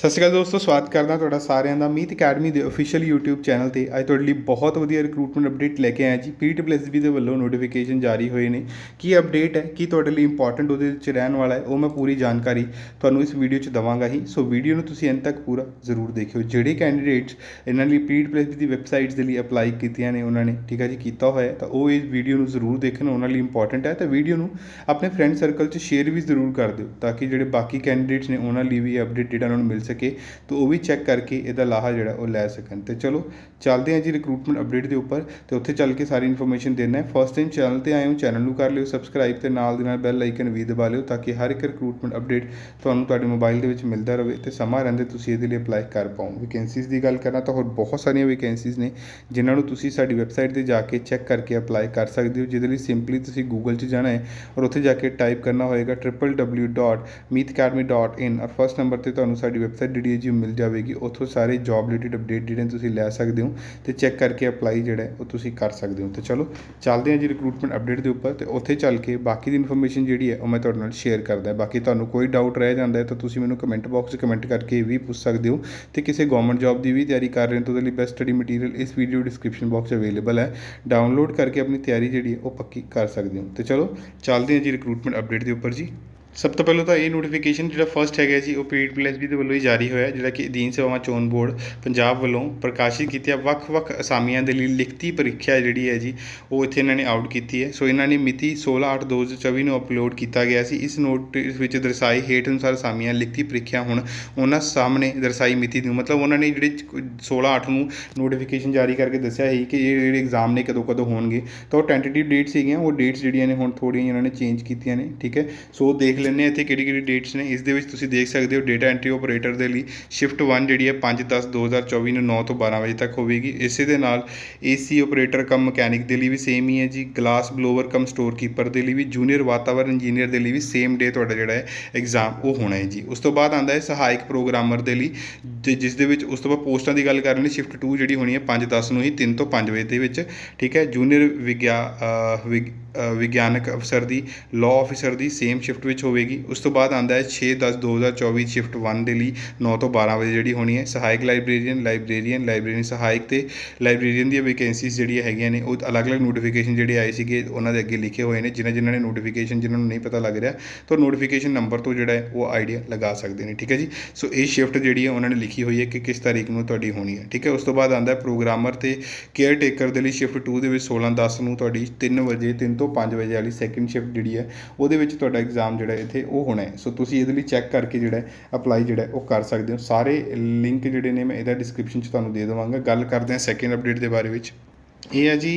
ਸਤਿ ਸ਼੍ਰੀ ਅਕਾਲ ਦੋਸਤੋ, ਸਵਾਗਤ ਕਰਦਾ ਤੁਹਾਡਾ ਸਾਰਿਆਂ ਦਾ ਮੀਤ ਅਕੈਡਮੀ ਦੇ ਅਫੀਸ਼ੀਅਲ YouTube ਚੈਨਲ ਤੇ। ਅੱਜ ਤੁਹਾਡੇ ਲਈ ਬਹੁਤ ਵਧੀਆ ਰਿਕਰੂਟਮੈਂਟ ਅਪਡੇਟ ਲੈ ਕੇ ਆਇਆ ਜੀ। ਪੀਟੀਪੀਐਸਬੀ ਦੇ ਵੱਲੋਂ ਨੋਟੀਫਿਕੇਸ਼ਨ ਜਾਰੀ ਹੋਏ ਨੇ। ਕੀ ਅਪਡੇਟ ਹੈ? ਕੀ ਤੁਹਾਡੇ ਲਈ ਇੰਪੋਰਟੈਂਟ ਉਹਦੇ ਵਿੱਚ ਰਹਿਣ ਵਾਲਾ ਹੈ? ਉਹ ਮੈਂ ਪੂਰੀ ਜਾਣਕਾਰੀ ਤੁਹਾਨੂੰ ਇਸ ਵੀਡੀਓ 'ਚ ਦਵਾਂਗਾ ਹੀ। ਸੋ ਵੀਡੀਓ ਨੂੰ ਤੁਸੀਂ ਅੰਤ ਤੱਕ ਪੂਰਾ ਜ਼ਰੂਰ ਦੇਖਿਓ। ਜਿਹੜੇ ਕੈਂਡੀਡੇਟਸ ਇਹਨਾਂ ਲਈ ਪੀਟੀਪੀਐਸਬੀ ਦੀ ਵੈਬਸਾਈਟਸ ਦੇ ਲਈ ਅਪਲਾਈ ਕੀਤੀਆਂ ਨੇ ਉਹਨਾਂ ਨੇ, ਠੀਕ ਹੈ ਜੀ, ਕੀਤਾ ਹੋਇਆ ਤਾਂ ਉਹ ਇਸ ਵੀਡੀਓ ਨੂੰ ਜ਼ਰੂਰ ਦੇਖਣ। ਉਹਨਾਂ ਲਈ ਇੰਪੋਰਟੈਂਟ ਹੈ, ਤਾਂ ਵੀਡੀਓ ਨੂੰ ਆਪਣੇ ਫਰੈਂਡ ਸਰਕਲ 'ਚ ਸ਼ੇਅਰ ਵੀ ਜ਼ਰੂਰ ਕਰ ਦਿਓ, ਤਾਂ ਕਿ ਜਿਹੜੇ ਬਾਕੀ ਕੈਂਡੀਡੇਟਸ ਨੇ ਉਹਨਾਂ ਲਈ ਵੀ ਅਪਡੇਟ ਜਿਹੜਾ ਉਹਨਾਂ ਨੂੰ ਮਿਲ ਸਕੇ, ਤਾਂ ਉਹ ਵੀ ਚੈੱਕ ਕਰਕੇ ਇਹਦਾ ਲਾਹਾ ਜਿਹੜਾ ਉਹ ਲੈ ਸਕਣ। ਤੇ ਚਲੋ, ਚੱਲਦੇ ਹਾਂ ਜੀ ਰਿਕਰੂਟਮੈਂਟ ਅਪਡੇਟ ਦੇ ਉੱਪਰ। ਤੇ ਉੱਥੇ ਚੱਲ ਕੇ ਸਾਰੀ ਇਨਫੋਰਮੇਸ਼ਨ ਦੇਣਾ ਹੈ। ਫਸਟ ਟਾਈਮ ਚੈਨਲ ਤੇ ਆਏ ਹੋ ਚੈਨਲ ਨੂੰ ਕਰ ਲਿਓ ਸਬਸਕ੍ਰਾਈਬ ਤੇ ਨਾਲ ਦੀ ਨਾਲ ਬੈਲ ਆਈਕਨ ਵੀ ਦਬਾ ਲਿਓ, ਤਾਂ ਕਿ ਹਰ ਇੱਕ ਰਿਕਰੂਟਮੈਂਟ ਅਪਡੇਟ ਤੁਹਾਨੂੰ ਤੁਹਾਡੇ ਮੋਬਾਈਲ ਦੇ ਵਿੱਚ ਮਿਲਦਾ ਰਹੇ ਤੇ ਸਮਾਂ ਰਹਿੰਦੇ ਤੁਸੀਂ ਇਹਦੇ ਲਈ ਅਪਲਾਈ ਕਰ ਪਾਓ। ਵੈਕੈਂਸੀਜ਼ ਦੀ ਗੱਲ ਕਰਾਂ ਤਾਂ ਹੋਰ ਬਹੁਤ ਸਾਰੀਆਂ ਵੈਕੈਂਸੀਜ਼ ਨੇ, ਜਿਨ੍ਹਾਂ ਨੂੰ ਤੁਸੀਂ ਸਾਡੀ ਵੈਬਸਾਈਟ ਤੇ ਜਾ ਕੇ ਚੈੱਕ ਕਰਕੇ ਅਪਲਾਈ ਕਰ ਸਕਦੇ ਹੋ, ਜਿਹਦੇ ਲਈ ਸਿੰਪਲੀ ਤੁਸੀਂ ਗੂਗਲ 'ਚ ਜਾਣਾ ਹੈ ਔਰ ਉੱਥੇ ਜਾ ਕੇ ਟਾਈਪ ਕਰਨਾ ਹੋਏਗਾ www.meetacademy.in ਔਰ ਫਸਟ ਨੰਬਰ ਤੇ ਤੁਹਾਨੂੰ ਸਾਡੀ ਵੈਬਸਾਈਟ ਜਿਹੜੀ ਹੈ ਜੀ ਮਿਲ ਜਾਵੇਗੀ, ਉੱਥੋਂ ਸਾਰੇ ਜੌਬ ਰਿਲੇਟਡ ਅਪਡੇਟ ਜਿਹੜੇ ਨੇ ਤੁਸੀਂ ਲੈ ਸਕਦੇ ਹੋ ਤੇ ਚੈੱਕ ਕਰਕੇ ਅਪਲਾਈ ਜਿਹੜਾ ਉਹ ਤੁਸੀਂ ਕਰ ਸਕਦੇ ਹੋ। ਤੇ ਚਲੋ, ਚੱਲਦੇ ਹਾਂ ਜੀ ਰਿਕਰੂਟਮੈਂਟ ਅਪਡੇਟ ਦੇ ਉੱਪਰ ਤੇ ਉੱਥੇ ਚੱਲ ਕੇ ਬਾਕੀ ਦੀ ਇਨਫੋਰਮੇਸ਼ਨ ਜਿਹੜੀ ਹੈ ਉਹ ਮੈਂ ਤੁਹਾਡੇ ਨਾਲ ਸ਼ੇਅਰ ਕਰਦਾ। ਬਾਕੀ ਤੁਹਾਨੂੰ ਕੋਈ ਡਾਊਟ ਰਹਿ ਜਾਂਦਾ ਹੈ ਤਾਂ ਤੁਸੀਂ ਮੈਨੂੰ ਕਮੈਂਟ ਬਾਕਸ 'ਚ ਕਮੈਂਟ ਕਰਕੇ ਵੀ ਪੁੱਛ ਸਕਦੇ ਹੋ ਤੇ ਕਿਸੇ ਗਵਰਨਮੈਂਟ ਜੌਬ ਦੀ ਵੀ ਤਿਆਰੀ ਕਰ ਰਹੇ ਹੋ ਤਾਂ ਉਹਦੇ ਲਈ ਬੈਸਟ ਸਟੱਡੀ ਮਟੀਰੀਅਲ ਇਸ ਵੀਡੀਓ ਡਿਸਕ੍ਰਿਪਸ਼ਨ ਬਾਕਸ 'ਚ ਅਵੇਲੇਬਲ ਹੈ। ਡਾਊਨਲੋਡ ਕਰਕੇ ਆਪਣੀ ਤਿਆਰੀ ਜਿਹੜੀ ਹੈ ਉਹ ਪੱਕੀ ਕਰ ਸਕਦੇ ਹੋ। ਤੇ ਚਲੋ, ਚੱਲਦੇ ਹਾਂ ਜੀ ਰਿਕਰੂਟਮੈਂਟ ਅਪਡੇਟ ਦੇ ਉੱਪਰ ਜੀ। ਸਭ ਤੋਂ ਪਹਿਲਾਂ ਤਾਂ ਇਹ ਨੋਟੀਫਿਕੇਸ਼ਨ ਜਿਹੜਾ ਫਸਟ ਹੈਗਾ ਜੀ, ਉਹ ਪੀਡ ਬੀ ਦੇ ਵੱਲੋਂ ਹੀ ਜਾਰੀ ਹੋਇਆ, ਜਿਹੜਾ ਕਿ ਅਧੀਨ ਸੇਵਾਵਾਂ ਚੋਣ ਬੋਰਡ ਪੰਜਾਬ ਵੱਲੋਂ ਪ੍ਰਕਾਸ਼ਿਤ ਕੀਤੀਆਂ ਵੱਖ-ਵੱਖ ਅਸਾਮੀਆਂ ਦੇ ਲਈ ਲਿਖਤੀ ਪ੍ਰੀਖਿਆ ਜਿਹੜੀ ਹੈ ਜੀ, ਉਹ ਇੱਥੇ ਇਹਨਾਂ ਨੇ ਆਊਟ ਕੀਤੀ ਹੈ। ਸੋ ਇਹਨਾਂ ਨੇ ਮਿਤੀ 16/8/2024 ਨੂੰ ਅਪਲੋਡ ਕੀਤਾ ਗਿਆ ਸੀ। ਇਸ ਨੋਟਿਸ ਵਿੱਚ ਦਰਸਾਈ ਹੇਠ ਅਨੁਸਾਰ ਅਸਾਮੀਆਂ ਲਿਖਤੀ ਪ੍ਰੀਖਿਆ ਹੁਣ ਉਹਨਾਂ ਸਾਹਮਣੇ ਦਰਸਾਈ ਮਿਤੀ ਨੂੰ ਮਤਲਬ ਉਹਨਾਂ ਨੇ ਜਿਹੜੇ 16/8 ਨੂੰ ਨੋਟੀਫਿਕੇਸ਼ਨ ਜਾਰੀ ਕਰਕੇ ਦੱਸਿਆ ਸੀ ਕਿ ਇਹ ਜਿਹੜੇ ਐਗਜ਼ਾਮ ਨੇ ਕਦੋਂ ਕਦੋਂ ਹੋਣਗੇ। ਤਾਂ ਉਹ ਟੈਂਟੇਟਿਵ ਡੇਟਸ ਸੀਗੀਆਂ, ਉਹ ਡੇਟਸ ਜਿਹੜੀਆਂ ਨੇ ਹੁਣ ਥੋੜ੍ਹੀਆਂ ਇਹਨਾਂ ਨੇ ਚੇਂਜ ਕੀਤੀਆਂ ਨੇ, ਠੀਕ ਹੈ। ਸੋ ਦੇਖ ਲੈਂਦੇ ਹਾਂ ਇੱਥੇ ਕਿਹੜੀ ਕਿਹੜੀ ਡੇਟਸ ਨੇ। ਇਸ ਦੇ ਵਿੱਚ ਤੁਸੀਂ ਦੇਖ ਸਕਦੇ ਹੋ ਡੇਟਾ ਐਂਟਰੀ ਆਪਰੇਟਰ ਦੇ ਲਈ ਸ਼ਿਫਟ 1 ਜਿਹੜੀ ਹੈ 5/10/2024 ਨੂੰ 9 ਤੋਂ 12 ਵਜੇ ਤੱਕ ਹੋਵੇਗੀ। ਇਸੇ ਦੇ ਨਾਲ ਏਸੀ ਆਪਰੇਟਰ ਕਮ ਮਕੈਨਿਕ ਦੇ ਲਈ ਵੀ ਸੇਮ ਹੀ ਹੈ ਜੀ। Glass blower cum store keeper ਦੇ ਲਈ ਵੀ ਜੂਨੀਅਰ ਵਾਤਾਵਰਨ ਇੰਜੀਨੀਅਰ ਦੇ ਲਈ ਵੀ ਸੇਮ ਡੇ ਤੁਹਾਡਾ ਜਿਹੜਾ ਹੈ ਐਗਜ਼ਾਮ ਉਹ ਹੋਣਾ ਹੈ ਜੀ। ਉਸ ਤੋਂ ਬਾਅਦ ਆਂਦਾ ਹੈ ਸਹਾਇਕ ਪ੍ਰੋਗਰਾਮਰ ਦੇ ਲਈ ਅਤੇ ਜਿਸ ਦੇ ਵਿੱਚ ਉਸ ਤੋਂ ਬਾਅਦ ਪੋਸਟਾਂ ਦੀ ਗੱਲ ਕਰ ਰਹੇ ਸ਼ਿਫਟ ਟੂ ਜਿਹੜੀ ਹੋਣੀ ਹੈ ਪੰਜ ਦਸ ਨੂੰ ਹੀ, ਤਿੰਨ ਤੋਂ ਪੰਜ ਵਜੇ ਦੇ ਵਿੱਚ, ਠੀਕ ਹੈ? ਜੂਨੀਅਰ ਵਿਗਿਆ ਵਿਗ- ਵਿਗਿਆਨਕ ਅਫਸਰ ਦੀ ਲਾਅ ਆਫੀਸਰ ਦੀ ਸੇਮ ਸ਼ਿਫਟ ਵਿੱਚ ਹੋਵੇਗੀ। ਉਸ ਤੋਂ ਬਾਅਦ ਆਉਂਦਾ ਹੈ 6/10/2024 ਸ਼ਿਫਟ ਵਨ ਦੇ ਲਈ ਨੌ ਤੋਂ 12 ਵਜੇ ਜਿਹੜੀ ਹੋਣੀ ਹੈ। ਸਹਾਇਕ ਲਾਇਬ੍ਰੇਰੀਅਨ ਲਾਇਬ੍ਰੇਰੀਅਨ ਲਾਇਬ੍ਰੇਰੀਅਨ ਸਹਾਇਕ ਤੇ ਲਾਇਬ੍ਰੇਰੀਅਨ ਦੀਆਂ ਵੈਕੈਂਸੀਜ਼ ਜਿਹੜੀਆਂ ਹੈਗੀਆਂ ਨੇ, ਉਹ ਅਲੱਗ-ਅਲੱਗ ਨੋਟੀਫਿਕੇਸ਼ਨ ਜਿਹੜੇ ਆਏ ਸੀਗੇ, ਉਹਨਾਂ ਦੇ ਅੱਗੇ ਲਿਖੇ ਹੋਏ ਨੇ, ਜਿਨ੍ਹਾਂ ਜਿਨ੍ਹਾਂ ਨੇ ਨੋਟੀਫਿਕੇਸ਼ਨ ਜਿਨ੍ਹਾਂ ਨੂੰ ਨਹੀਂ ਪਤਾ ਲੱਗ ਰਿਹਾ, ਤਾਂ ਨੋਟੀਫਿਕੇਸ਼ਨ ਨੰਬਰ ਤੋਂ ਜਿਹੜਾ ਹੈ, ਉਹ ਆਈਡੀਆ ਲਗਾ ਸਕਦੇ ਨੇ, ਠੀਕ ਹੈ ਜੀ? ਸੋ ਇਹ ਸ਼ਿਫਟ ਜਿਹੜੀ ਹੈ, ਉਹਨਾਂ ਨੇ ਲਿਖੀ ਹੋਈ ਹੈ ਕਿ ਕਿਸ ਤਾਰੀਖ ਨੂੰ ਤੁਹਾਡੀ ਹੋਣੀ ਹੈ। ਠੀਕ ਹੈ, ਉਸ ਤੋਂ ਬਾਅਦ ਆਂਦਾ ਹੈ ਪ੍ਰੋਗਰਾਮਰ ਤੇ ਕੇਅਰ ਟੇਕਰ ਦੇ ਲਈ ਸ਼ਿਫਟ 2 ਦੇ ਵਿੱਚ 16/10 ਨੂੰ ਤੁਹਾਡੀ 3 ਵਜੇ 3 ਤੋਂ 5 ਵਜੇ ਵਾਲੀ ਸੈਕਿੰਡ ਸ਼ਿਫਟ ਜਿਹੜੀ ਹੈ, ਉਹਦੇ ਵਿੱਚ ਤੁਹਾਡਾ ਐਗਜ਼ਾਮ ਜਿਹੜਾ ਇੱਥੇ ਉਹ ਹੋਣਾ ਹੈ। ਸੋ ਤੁਸੀਂ ਇਹਦੇ ਲਈ ਚੈੱਕ ਕਰਕੇ ਜਿਹੜਾ ਅਪਲਾਈ ਜਿਹੜਾ ਉਹ ਕਰ ਸਕਦੇ ਹੋ। ਸਾਰੇ ਲਿੰਕ ਜਿਹੜੇ ਨੇ ਮੈਂ ਇਹਦਾ ਡਿਸਕ੍ਰਿਪਸ਼ਨ 'ਚ ਤੁਹਾਨੂੰ ਦੇ ਦੇਵਾਂਗਾ। ਗੱਲ ਕਰਦੇ ਹਾਂ ਸੈਕਿੰਡ ਅਪਡੇਟ ਦੇ ਬਾਰੇ ਵਿੱਚ। ਇਹ ਹੈ ਜੀ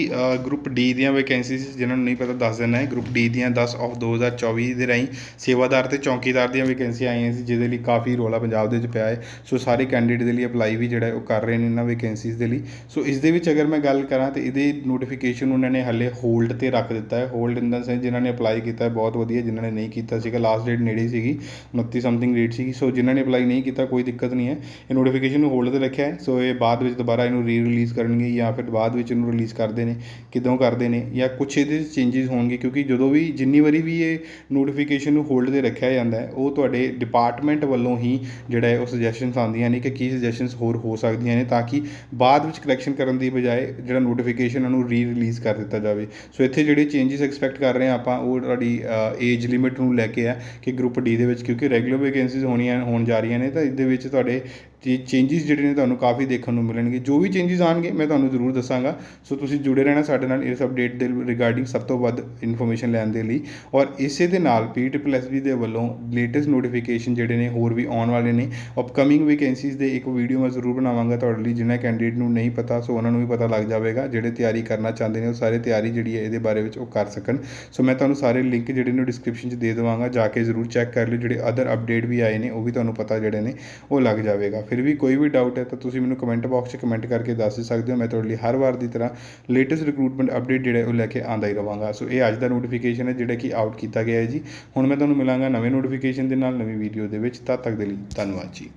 ਗਰੁੱਪ ਡੀ ਦੀਆਂ ਵੈਕੈਂਸੀਜ਼ ਜਿਨ੍ਹਾਂ ਨੂੰ ਨਹੀਂ ਪਤਾ ਦੱਸ ਦਿੰਦਾ ਹੈ ਗਰੁੱਪ ਡੀ ਦੀਆਂ 10 ਆਫ 2024 ਦੇ ਰਾਹੀਂ ਸੇਵਾਦਾਰ ਤੇ ਚੌਕੀਦਾਰ ਦੀਆਂ ਵੈਕੈਂਸੀਆਂ ਆਈਆਂ ਸੀ, ਜਿਹਦੇ ਲਈ ਕਾਫੀ ਰੋਲਾ ਪੰਜਾਬ ਦੇ ਵਿੱਚ ਪਿਆ ਹੈ। ਸੋ ਸਾਰੇ ਕੈਂਡੀਡੇਟ ਦੇ ਲਈ ਅਪਲਾਈ ਵੀ ਜਿਹੜਾ ਉਹ ਕਰ ਰਹੇ ਨੇ ਇਹਨਾਂ ਵੈਕੈਂਸੀਜ਼ ਦੇ ਲਈ। ਸੋ ਇਸ ਦੇ ਵਿੱਚ ਅਗਰ ਮੈਂ ਗੱਲ ਕਰਾਂ, ਤੇ ਇਹਦੇ ਨੋਟੀਫਿਕੇਸ਼ਨ ਉਹਨਾਂ ਨੇ ਹੱਲੇ ਹੋਲਡ ਤੇ ਰੱਖ ਦਿੱਤਾ ਹੈ। ਹੋਲਡ ਇਨ ਦਾ ਸੈਂਸ ਜਿਨ੍ਹਾਂ ਨੇ ਅਪਲਾਈ ਕੀਤਾ ਹੈ, ਬਹੁਤ ਵਧੀਆ, ਜਿਨ੍ਹਾਂ ਨੇ ਨਹੀਂ ਕੀਤਾ ਸੀਗਾ। ਲਾਸਟ ਡੇਟ ਨੇੜੇ ਸੀਗੀ 29 ਸਮਥਿੰਗ ਡੇਟ ਸੀਗੀ। ਸੋ ਜਿਨ੍ਹਾਂ ਨੇ ਅਪਲਾਈ ਨਹੀਂ ਕੀਤਾ, ਕੋਈ ਦਿੱਕਤ ਨਹੀਂ ਹੈ। ਇਹ ਨੋਟੀਫਿਕੇਸ਼ਨ ਨੂੰ ਹੋਲਡ ਤੇ ਰੱਖਿਆ ਹੈ। ਸੋ ਇਹ ਬਾਅਦ ਵਿੱਚ ਦੁਬਾਰਾ ਇਹਨੂੰ ਰੀ ਰਿਲੀਜ਼ ਕਰਨਗੇ ਜਾਂ ਫਿਰ ਬਾਅਦ ਵਿੱਚ ਇਹਨੂੰ ਰਿਲੀਜ਼ ਕਰਦੇ ਨੇ, ਕਿਦੋਂ ਕਰਦੇ ਨੇ ਜਾਂ ਕੁਛ ਇਹਦੇ ਚੇਂਜਸ ਹੋਣਗੇ ਕਿਉਂਕਿ ਜਦੋਂ ਵੀ ਜਿੰਨੀ ਵਾਰੀ ਵੀ ਇਹ ਨੋਟੀਫਿਕੇਸ਼ਨ ਨੂੰ ਹੋਲਡ ਤੇ ਰੱਖਿਆ ਜਾਂਦਾ ਹੈ, ਉਹ ਤੁਹਾਡੇ ਡਿਪਾਰਟਮੈਂਟ ਵੱਲੋਂ ਹੀ ਜਿਹੜਾ ਹੈ ਉਹ ਸੁਜੈਸ਼ਨਸ ਆਉਂਦੀਆਂ ਨੇ ਕਿ ਕੀ ਸੁਜੈਸ਼ਨਸ ਹੋਰ ਹੋ ਸਕਦੀਆਂ ਨੇ ਤਾਂ ਕਿ ਬਾਅਦ ਵਿੱਚ ਕਰੈਕਸ਼ਨ ਕਰਨ ਦੀ ਬਜਾਏ ਜਿਹੜਾ ਨੋਟੀਫਿਕੇਸ਼ਨ ਉਹਨੂੰ ਰੀ ਰਿਲੀਜ਼ ਕਰ ਦਿੱਤਾ ਜਾਵੇ। ਸੋ ਇੱਥੇ ਜਿਹੜੇ ਚੇਂਜਸ ਐਕਸਪੈਕਟ ਕਰ ਰਹੇ ਹਾਂ ਆਪਾਂ, ਉਹ ਤੁਹਾਡੀ ਏਜ ਲਿਮਿਟ ਨੂੰ ਲੈ ਕੇ ਆ ਕਿ ਗਰੁੱਪ ਡੀ ਦੇ ਵਿੱਚ ਕਿਉਂਕਿ ਰੈਗੂਲਰ ਵੈਕੈਂਸੀਜ਼ ਹੋਣੀਆਂ, ਹੋਣ ਜਾ ਰਹੀਆਂ ਨੇ ਤਾਂ ਇਹਦੇ ਵਿੱਚ ਤੁਹਾਡੇ ਚੇਂਜਸ ਜਿਹੜੇ ਨੇ ਤੁਹਾਨੂੰ ਕਾਫੀ ਦੇਖਣ ਨੂੰ ਮਿਲਣਗੇ। ਜੋ ਵੀ ਚੇਂਜਿਸ ਆਣਗੇ ਮੈਂ ਤੁਹਾਨੂੰ ਜ਼ਰੂਰ ਦੱਸਾਂਗਾ। ਸੋ ਤੁਸੀਂ ਜੁੜੇ ਰਹਿਣਾ ਸਾਡੇ ਨਾਲ ਇਸ ਅਪਡੇਟ ਦੇ ਰਿਗਾਰਡਿੰਗ ਸਭ ਤੋਂ ਵੱਧ ਇਨਫੋਰਮੇਸ਼ਨ ਲੈਣ ਦੇ ਲਈ। ਔਰ ਇਸੇ ਦੇ ਨਾਲ ਪੀਟੀਪੀਐਸਬੀ ਦੇ ਵੱਲੋਂ ਲੇਟੈਸਟ ਨੋਟੀਫਿਕੇਸ਼ਨ ਜਿਹੜੇ ਨੇ ਹੋਰ ਵੀ ਆਉਣ ਵਾਲੇ ਨੇ। ਅਪਕਮਿੰਗ ਵੈਕੈਂਸੀਜ਼ ਦੇ ਇੱਕ ਵੀਡੀਓ ਮੈਂ ਜ਼ਰੂਰ ਬਣਾਵਾਂਗਾ ਤੁਹਾਡੇ ਲਈ, ਜਿਨ੍ਹਾਂ ਕੈਂਡੀਡੇਟ ਨੂੰ ਨਹੀਂ ਪਤਾ, ਸੋ ਉਹਨਾਂ ਨੂੰ ਵੀ ਪਤਾ ਲੱਗ ਜਾਵੇਗਾ। ਜਿਹੜੇ ਤਿਆਰੀ ਕਰਨਾ ਚਾਹੁੰਦੇ ਨੇ, ਉਹ ਸਾਰੇ ਤਿਆਰੀ ਜਿਹੜੀ ਹੈ ਇਹਦੇ ਬਾਰੇ ਵਿੱਚ ਉਹ ਕਰ ਸਕਣ। ਸੋ ਮੈਂ ਤੁਹਾਨੂੰ ਸਾਰੇ ਲਿੰਕ ਜਿਹੜੇ ਨੇ ਡਿਸਕ੍ਰਿਪਸ਼ਨ 'ਚ ਦੇ ਦੇਵਾਂਗਾ। ਜਾ ਕੇ ਜ਼ਰੂਰ ਚੈੱਕ ਕਰ ਲਿਓ। ਜਿਹੜੇ ਅਦਰ ਅਪਡੇਟ ਵੀ ਆਏ ਨੇ, ਉਹ ਵੀ ਤੁਹਾਨੂੰ ਪਤਾ ਜਿਹੜੇ ਨੇ, ਉਹ ਲੱਗ ਜਾਵੇਗਾ। ਫਿਰ ਵੀ ਕੋਈ ਵੀ ਡਾਊਟ ਹੈ ਤਾਂ ਤੁਸੀਂ ਮੈਨੂੰ ਕਮੈਂਟ ਬਾਕਸ 'ਚ ਕਮੈਂਟ ਕਰਕੇ ਦੱਸ ਹੀ ਸਕਦੇ ਹੋ। ਮੈਂ ਤੁਹਾਡੇ ਲਈ ਹਰ ਵਾਰ ਦੀ ਤਰ੍ਹਾਂ ਲੇਟੈਸਟ ਰਿਕਰੂਟਮੈਂਟ ਅਪਡੇਟ ਜਿਹੜਾ ਉਹ ਲੈ ਕੇ ਆਂਦਾ ਹੀ ਰਵਾਂਗਾ ਸੋ ਇਹ ਅੱਜ ਦਾ ਨੋਟੀਫਿਕੇਸ਼ਨ ਹੈ ਜਿਹੜਾ ਕਿ ਆਊਟ ਕੀਤਾ ਗਿਆ ਹੈ ਜੀ। ਹੁਣ ਮੈਂ ਤੁਹਾਨੂੰ ਮਿਲਾਂਗਾ ਨਵੇਂ ਨੋਟੀਫਿਕੇਸ਼ਨ ਦੇ ਨਾਲ ਨਵੀਂ ਵੀਡੀਓ ਦੇ ਵਿੱਚ। ਤਦ ਤੱਕ ਦੇ ਲਈ ਧੰਨਵਾਦ ਜੀ।